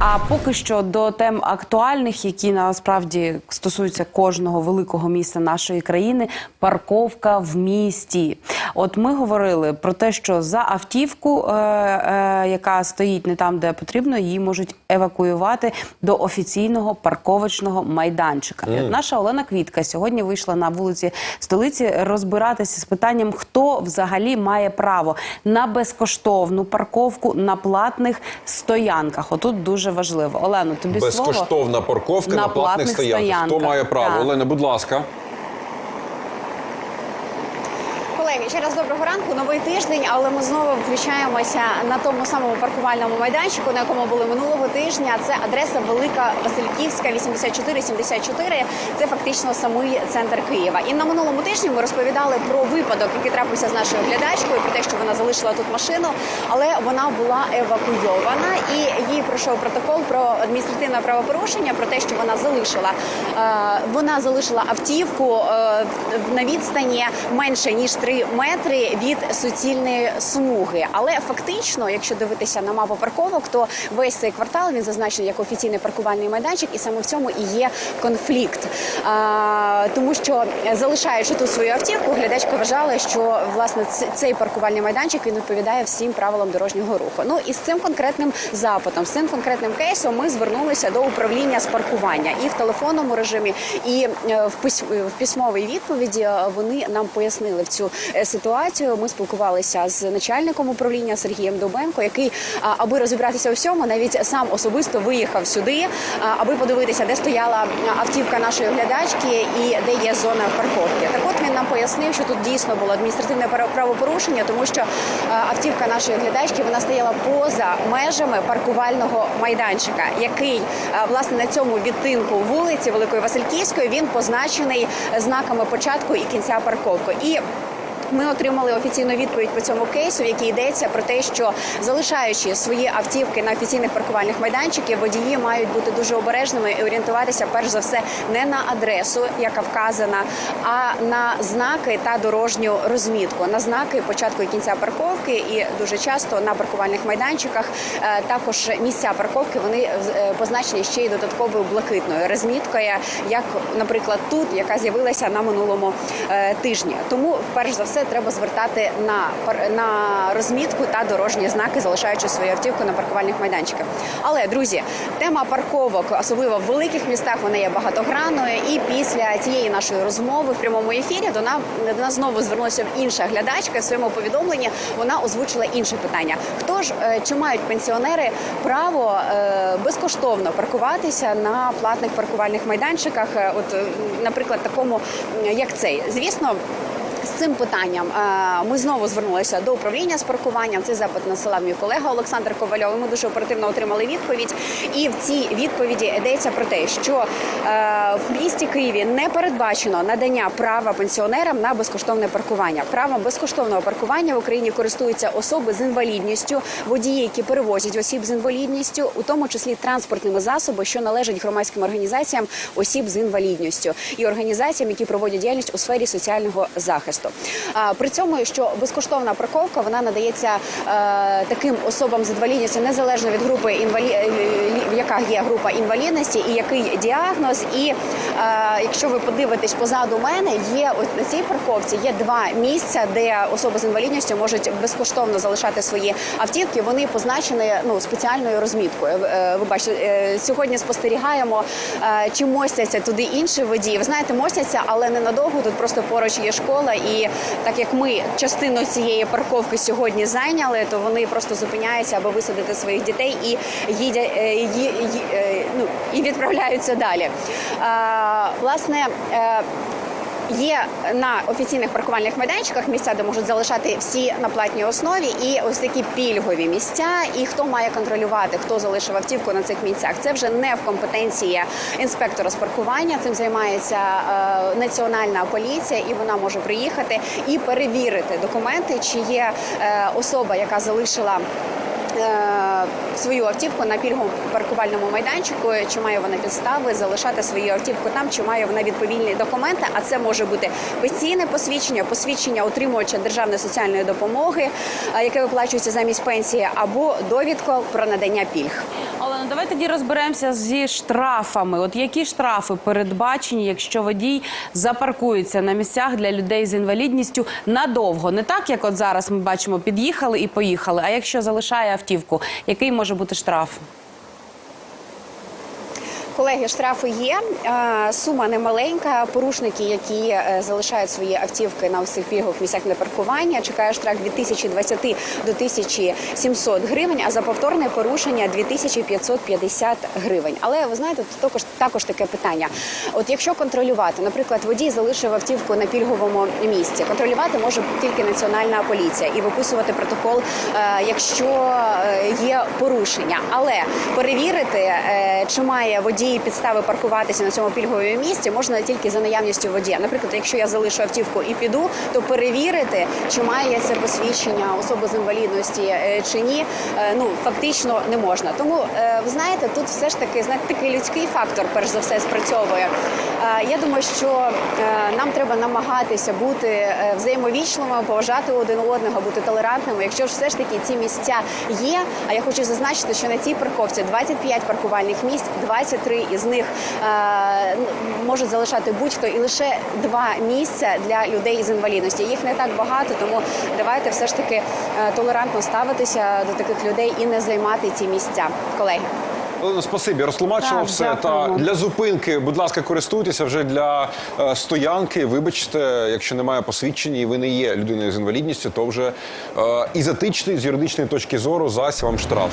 А поки що до тем актуальних, які насправді стосуються кожного великого міста нашої країни, парковка в місті. От ми говорили про те, що за автівку, е, е, яка стоїть не там, де потрібно, її можуть евакуювати до офіційного парковочного майданчика. І от наша Олена Квітка сьогодні вийшла на вулиці столиці розбиратися з питанням, хто взагалі має право на безкоштовну парковку на платних стоянках. Отут дуже важливо. Олено, тобі слово. Безкоштовна парковка на, На платних платних стоянках. Хто стоянках. має право? Так. Олена, будь ласка. Колеги, ще раз доброго ранку. Новий тиждень, але ми знову включаємося на тому самому паркувальному майданчику, на якому були минулого тижня. Це адреса Велика Васильківська, 8474. Це фактично самий центр Києва. І на минулому тижні ми розповідали про випадок, який трапився з нашою глядачкою, про те, що вона залишила тут машину, але вона була евакуйована, і їй пройшов протокол про адміністративне правопорушення, про те, що вона залишила е, вона залишила автівку е, на відстані менше ніж 3 метри від суцільної смуги. Але фактично, якщо дивитися на мапу парковок, то весь цей квартал він зазначений як офіційний паркувальний майданчик, і саме в цьому і є конфлікт. Е, тому що залишаючи тут свою автівку, глядачка вважала, що власне цей паркувальний майданчик він відповідає всім правилам дорожнього руху. Ну і з цим конкретним запитом, з цим конкретним кейсом, ми звернулися до управління з паркування і в телефонному режимі, і е, в письмовій відповіді е, вони нам пояснили в цю ситуацію. Ми спілкувалися з начальником управління Сергієм Довбенко, який, аби розібратися у всьому, навіть сам особисто виїхав сюди, аби подивитися, де стояла автівка нашої глядачки і де є зона парковки. Так от він нам пояснив, що тут дійсно було адміністративне право- правопорушення, тому що автівка нашої глядачки вона стояла поза межами паркувального майданчика, який власне на цьому відтинку вулиці Великої Васильківської він позначений знаками початку і кінця парковки. І ми отримали офіційну відповідь по цьому кейсу, в якій йдеться про те, що залишаючи свої автівки на офіційних паркувальних майданчиках, водії мають бути дуже обережними і орієнтуватися перш за все не на адресу, яка вказана, а на знаки та дорожню розмітку, на знаки початку і кінця парковки. І дуже часто на паркувальних майданчиках е, також місця парковки вони е, позначені ще й додатковою блакитною розміткою, як, наприклад, тут, яка з'явилася на минулому е, тижні. Тому, перш за все, треба звертати на на розмітку та дорожні знаки, залишаючи свою автівку на паркувальних майданчиках. Але друзі, тема парковок, особливо в великих містах, вона є багатогранною. І після цієї нашої розмови в прямому ефірі до нас, до нас знову звернулася інша глядачка в своєму повідомленні. Вона озвучила інше питання: хто ж е, чи мають пенсіонери право е, безкоштовно паркуватися на платних паркувальних майданчиках? Е, От, наприклад, такому як цей, звісно. З цим питанням е, ми знову звернулися до управління з паркуванням. Цей запит надсилав мій колега Олександр Ковальов. Ми дуже оперативно отримали відповідь. І в цій відповіді йдеться про те, що е, в місті Києві не передбачено надання права пенсіонерам на безкоштовне паркування. Правом безкоштовного паркування в Україні користуються особи з інвалідністю, водії, які перевозять осіб з інвалідністю, у тому числі транспортними засобами, що належать громадським організаціям осіб з інвалідністю і організаціям, які проводять діяльність у сфері соціального захисту. А, При цьому, що безкоштовна парковка вона надається е, таким особам з інвалідністю незалежно від групи інвалі... яка є група інвалідності і який діагноз. І е, якщо ви подивитесь позаду мене, є от на цій парковці є два місця, де особи з інвалідністю можуть безкоштовно залишати свої автівки. Вони позначені ну спеціальною розміткою. Е, Ви бачите, е, сьогодні спостерігаємо, е, чи мостяться туди інші водії. Ви знаєте, мостяться, але ненадовго. Тут просто поруч є школа, і так як ми частину цієї парковки сьогодні зайняли, то вони просто зупиняються, аби висадити своїх дітей і їдять ну, і відправляються далі. Е, Власне. е, Є на офіційних паркувальних майданчиках місця, де можуть залишати всі на платній основі, і ось такі пільгові місця. І хто має контролювати, хто залишив автівку на цих місцях. Це вже не в компетенції інспектора з паркування. Цим займається е, національна поліція, і вона може приїхати і перевірити документи, чи є е, особа, яка залишила е, свою автівку на пільговому паркувальному майданчику, чи має вона підстави залишати свою автівку там, чи має вона відповідні документи. А це може бути постійне посвідчення, посвідчення отримувача державної соціальної допомоги, е, яке виплачується замість пенсії, або довідку про надання пільг. Олена, давай тоді розберемося зі штрафами. От які штрафи передбачені, якщо водій запаркується на місцях для людей з інвалідністю надовго, не так як от зараз ми бачимо, під'їхали і поїхали. А якщо залишає автівку, який може бути штраф? Колеги, штрафи є. Е, Сума немаленька. Порушники, які е, залишають свої автівки на всіх пільгових місцях для паркування, чекає штраф від 1020 до 1700 гривень, а за повторне порушення 2550 гривень. Але ви знаєте, тут також також таке питання. От якщо контролювати, наприклад, водій залишив автівку на пільговому місці, контролювати може тільки національна поліція і виписувати протокол, е, якщо є порушення. Але перевірити, чи має водій підстави паркуватися на цьому пільговому місці, можна тільки за наявністю водія. Наприклад, якщо я залишу автівку і піду, то перевірити, чи має це посвідчення особи з інвалідності е, чи ні, е, ну фактично не можна. Тому е, ви знаєте, тут все ж таки знаєте, такий людський фактор, перш за все, спрацьовує. Я думаю, що нам треба намагатися бути взаємовічними, поважати один одного, бути толерантними. Якщо ж все ж таки ці місця є. А я хочу зазначити, що на цій парковці 25 паркувальних місць, 23 із них е, можуть залишати будь-хто, і лише два місця для людей з інвалідності. Їх не так багато, тому давайте все ж таки е, толерантно ставитися до таких людей і не займати ці місця, колеги. Спасибі, розтлумачено Так, все. Та для зупинки, будь ласка, користуйтеся вже для е, стоянки. Вибачте, якщо немає посвідчення і ви не є людиною з інвалідністю, то вже е, із етичної, з юридичної точки зору зась вам штраф.